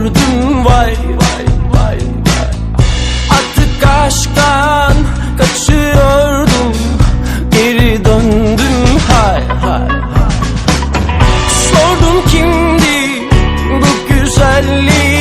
gördüm vay vay vay vay. Artık aşktan kaçıyordum. Geri döndüm hay hay hay. Sordum kimdi bu güzelliği?